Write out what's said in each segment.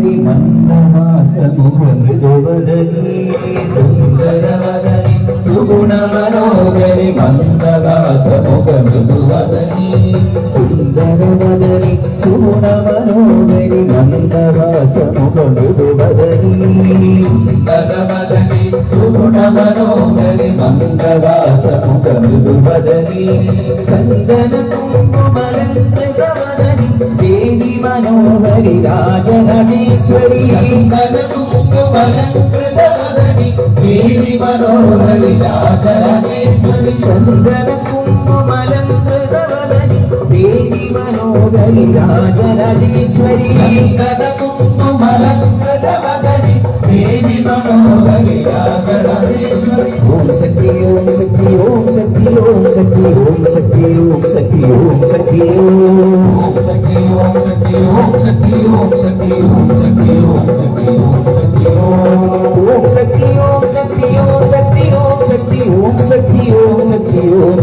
ಸುಂದರಿ ಮಂದಹಾಸಮು ಮೃದುವದನಿ ಸುಂದರವದನಿ ಸುಗುಣ ಮನೋಗರಿ ಮಂದ వనవాసముగొడువదని భగవదని దేవి మనోహరి రాజనమేశ్వరి సంగన కుంకుమలంతగవదని దేవి మనోహరి రాజనమేశ్వరి సంగన కుంకుమలంత మనోగరి రాజరాజేశ్వరి కద కుంకుమలంకృత మగరి దేవి మనోగరి రాజరాజేశ్వరి ఓం శక్తి ఓం శక్తి ఓం శక్తి ఓం శక్తి ఓం శక్తి ఓం శక్తి ఓం శక్తి ఓం శక్తి ఓం శక్తి ఓం శక్తి ఓం శక్తి ఓం శక్తి ఓం శక్తి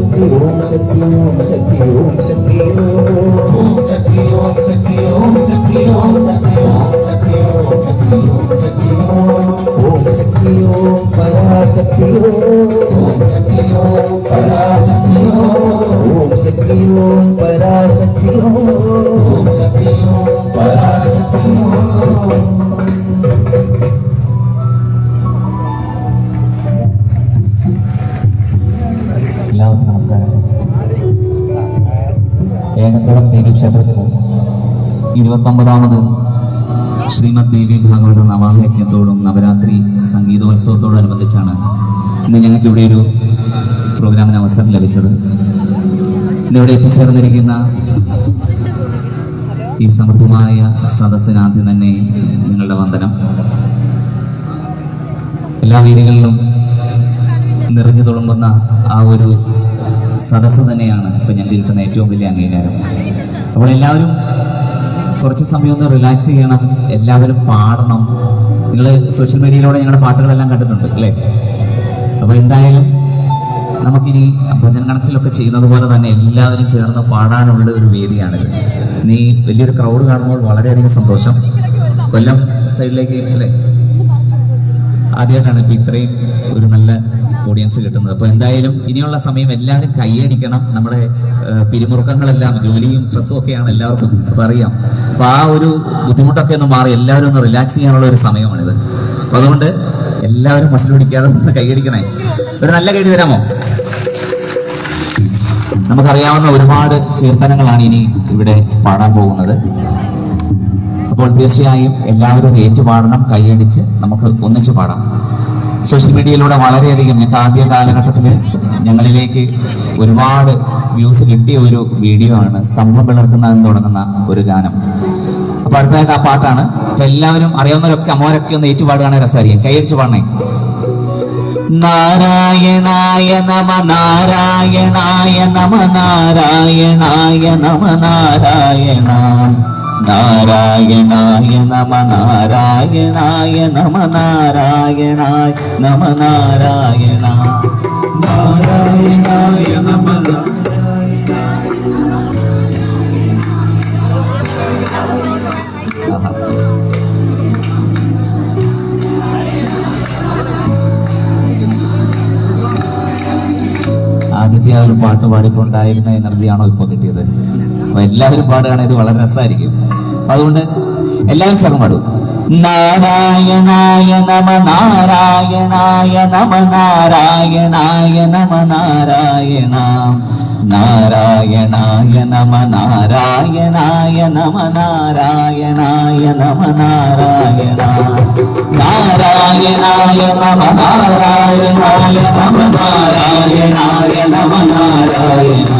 சக்தி ஓம் சக்தி ஓம் சக்தி ஓம் சக்தி ஓம் சக்தி ஓம் சக்தி ஓம் சக்தி ஓம் சக்தி ஓம் சக்தி ஓம் சக்தி ஓம் சக்தி ஓம் சக்தி ஓம் பராசக்தி ஓம் சக்தி ஓம் பராசக்தி ஓம் சக்தி ஓம் பராசக்தி ஓம் சக்தி ஓம் பராசக்தி ஓம் ക്ഷേത്രത്തിൽ ഇരുപത്തൊമ്പതാമത് ശ്രീമദ് ദേവി ഭാഗവത നവാഹയജ്ഞത്തോടും നവരാത്രി സംഗീതോത്സവത്തോടനുബന്ധിച്ചാണ് ഇന്ന് ഞങ്ങൾക്ക് ഇവിടെ ഒരു പ്രോഗ്രാമിന് അവസരം ലഭിച്ചത്. ഇന്നിവിടെ എത്തിച്ചേർന്നിരിക്കുന്ന ഈ സമൃദ്ധമായ സദസ്സിനാദ്യം തന്നെ നിങ്ങളുടെ വന്ദനം. എല്ലാ വീടുകളിലും നിറഞ്ഞു തുളുമ്പുന്ന ആ ഒരു സദസ്സ് തന്നെയാണ് ഇപ്പം ഞങ്ങൾക്ക് കിട്ടുന്ന ഏറ്റവും വലിയ അംഗീകാരം. അപ്പോൾ എല്ലാവരും കുറച്ച് സമയം ഒന്ന് റിലാക്സ് ചെയ്യണം. എല്ലാവരും പാടണം. നിങ്ങൾ സോഷ്യൽ മീഡിയയിലൂടെ ഞങ്ങളുടെ പാട്ടുകളെല്ലാം കണ്ടിട്ടുണ്ട് അല്ലേ? അപ്പോൾ എന്തായാലും നമുക്കിനി ഭജൻ കണക്കിലൊക്കെ ചെയ്യുന്നത് പോലെ തന്നെ എല്ലാവരും ചേർന്ന് പാടാനുള്ള ഒരു വേദിയാണിത്. നീ വലിയൊരു ക്രൗഡ് കാണുമ്പോൾ വളരെയധികം സന്തോഷം. കൊല്ലം സൈഡിലേക്ക് അല്ലേ? ആദ്യമായിട്ടാണ് ഇപ്പം ഇത്രയും ഒരു നല്ല ഓഡിയൻസ് കിട്ടുന്നത്. അപ്പൊ എന്തായാലും ഇനിയുള്ള സമയം എല്ലാവരും കൈയടിക്കണം. നമ്മുടെ പിരിമുറുക്കങ്ങളെല്ലാം ജോലിയും സ്ട്രെസ്സും ഒക്കെയാണ് എല്ലാവർക്കും അപ്പൊ അറിയാം. അപ്പൊ ആ ഒരു ബുദ്ധിമുട്ടൊക്കെ ഒന്ന് മാറി എല്ലാവരും ഒന്ന് റിലാക്സ് ചെയ്യാനുള്ള ഒരു സമയമാണിത്. അപ്പൊ അതുകൊണ്ട് എല്ലാവരും മസിൽ പിടിക്കാതെ ഒന്ന് കൈയടിക്കണേ. ഒരു നല്ല കൈ തരാമോ? നമുക്കറിയാവുന്ന ഒരുപാട് കീർത്തനങ്ങളാണ് ഇനി ഇവിടെ പാടാൻ പോകുന്നത്. അപ്പോൾ തീർച്ചയായും എല്ലാവരും ഏറ്റുപാടണം കൈയടിച്ച് നമുക്ക് ഒന്നിച്ച് പാടാം. സോഷ്യൽ മീഡിയയിലൂടെ വളരെയധികം ഞങ്ങൾക്ക് ആദ്യ കാലഘട്ടത്തിൽ ഞങ്ങളിലേക്ക് ഒരുപാട് വ്യൂസ് കിട്ടിയ ഒരു വീഡിയോ ആണ് സ്തംഭം പിളർക്കുന്നതെന്ന് തുടങ്ങുന്ന ഒരു ഗാനം. അപ്പൊ അടുത്തതായിട്ട് ആ പാട്ടാണ്. അപ്പൊ എല്ലാവരും അറിയാവുന്നവരൊക്കെ അമ്മമാരൊക്കെ ഒന്ന് ഏറ്റുപാടുകയാണെങ്കിൽ രസമായിരിക്കും കൈയടിച്ച് പാടണേ. നാരായണായ നമ നാരായണായ നമ നാരായണായ നമ നാരായണ. നാരായണായ നമ നാരായണായ നമ നാരായണായ നമ നാരായണ നാരായണായ നമ. ആദ്യത്തെ ആ ഒരു പാട്ട് പാടിപ്പോണ്ടായിരുന്ന എനർജിയാണോ ഇപ്പൊ കിട്ടിയത് അപ്പൊ എല്ലാവരും പാടുകയാണെങ്കിൽ ഇത് വളരെ രസമായിരിക്കും അതുകൊണ്ട് എല്ലാവരും സ്വർഗം പാടും നാരായണായ നമ നാരായണായ നമ നാരായണായ നമ നാരായണ. നാരായണായ നമ നാരായണായ നമ നാരായണായ നമ നാരായണ. നാരായണായ നമ നാരായണായ നമ നാരായണായ നമ നാരായണ.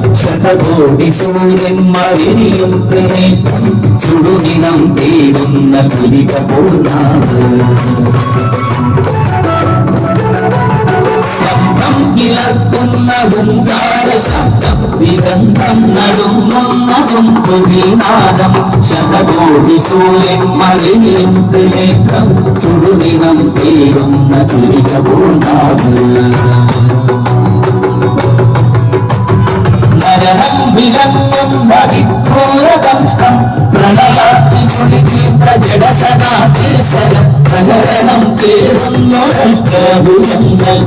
ശതകോടി സൂര്യന്മാരിയും പ്രണയിക്കും. ചുടുനിനം തേടുന്ന ചുരിക പൂർണാവ് ശബ്ദം ഇളക്കുന്ന ഓങ്കാര ശബ്ദം വിഗന്ധം നടുങ്ങുന്നതും പുതിനാദം ശതകോടി സൂര്യൻ മലയും തിളക്കം ചുടുനിണം തേടുന്ന ചുരിക പൂർണാവ് വിലങ്ങും മതിഘോരദംഷ്ടം പ്രണയാഗ്നി ചുളിതീത്ര ജഡസനാദേശരം പ്രകരണം കേറുന്നൊരഷ്ടഭുജങ്ങൾ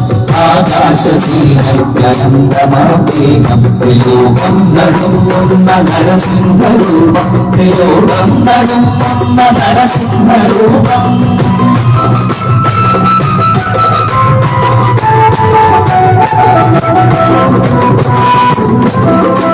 ആകാശസീനഗ്രഹന്തമാവേഗം പ്രയോഗം നടുങ്ങുന്ന നരസിംഹരൂപം പ്രയോഗം നടുങ്ങുന്ന നരസിംഹരൂപം Thank പകലല്ല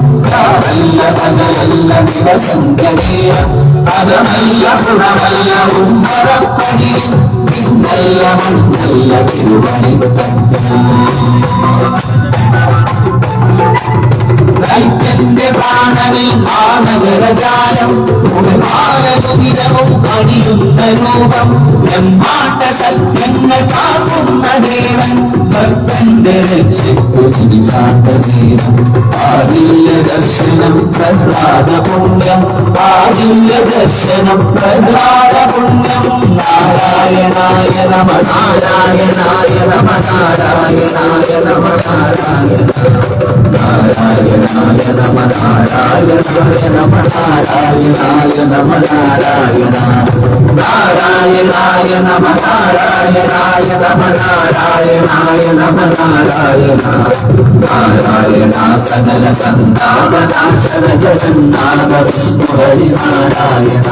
കാവല്ല പകലല്ല നിറസംഗനേരം പദമല്ല പുറമല്ല ഉമ്മറപ്പടി നിന്നല്ല മണ്ണല്ല തിരുവടി ദൈത്യന്റെ പ്രാണനിൽ മാനവരജാലം. മാനതുരിതവും അണിയുന്ന രൂപം ബ്രഹ്മാണ്ട സത്യങ്ങൾ കാക്കുന്ന ദേവൻ ഭക്തന്റെ രക്ഷയ്ക്കു ശാന്തനേരം ആദില്യ ദർശനം പ്രഹ്ലാദ പുണ്യം. ആദില്യ ദർശനം പ്രഹ്ലാദ പുണ്യം. നാരായണായ നമ നാരായണായ നമ നാരായണായ നമ നാരായണ. നാരായണായ നമ നാരായണായ നമ നാരായണായ നമ നാരായണ. നാരായണായ നമ നാരായണായ നമ നാരായണായ നമ നാരായണ നാരായണ സകല സന്താപനാശന ജഗന്നാഥ വിഷ്ണു ഹരി നാരായണ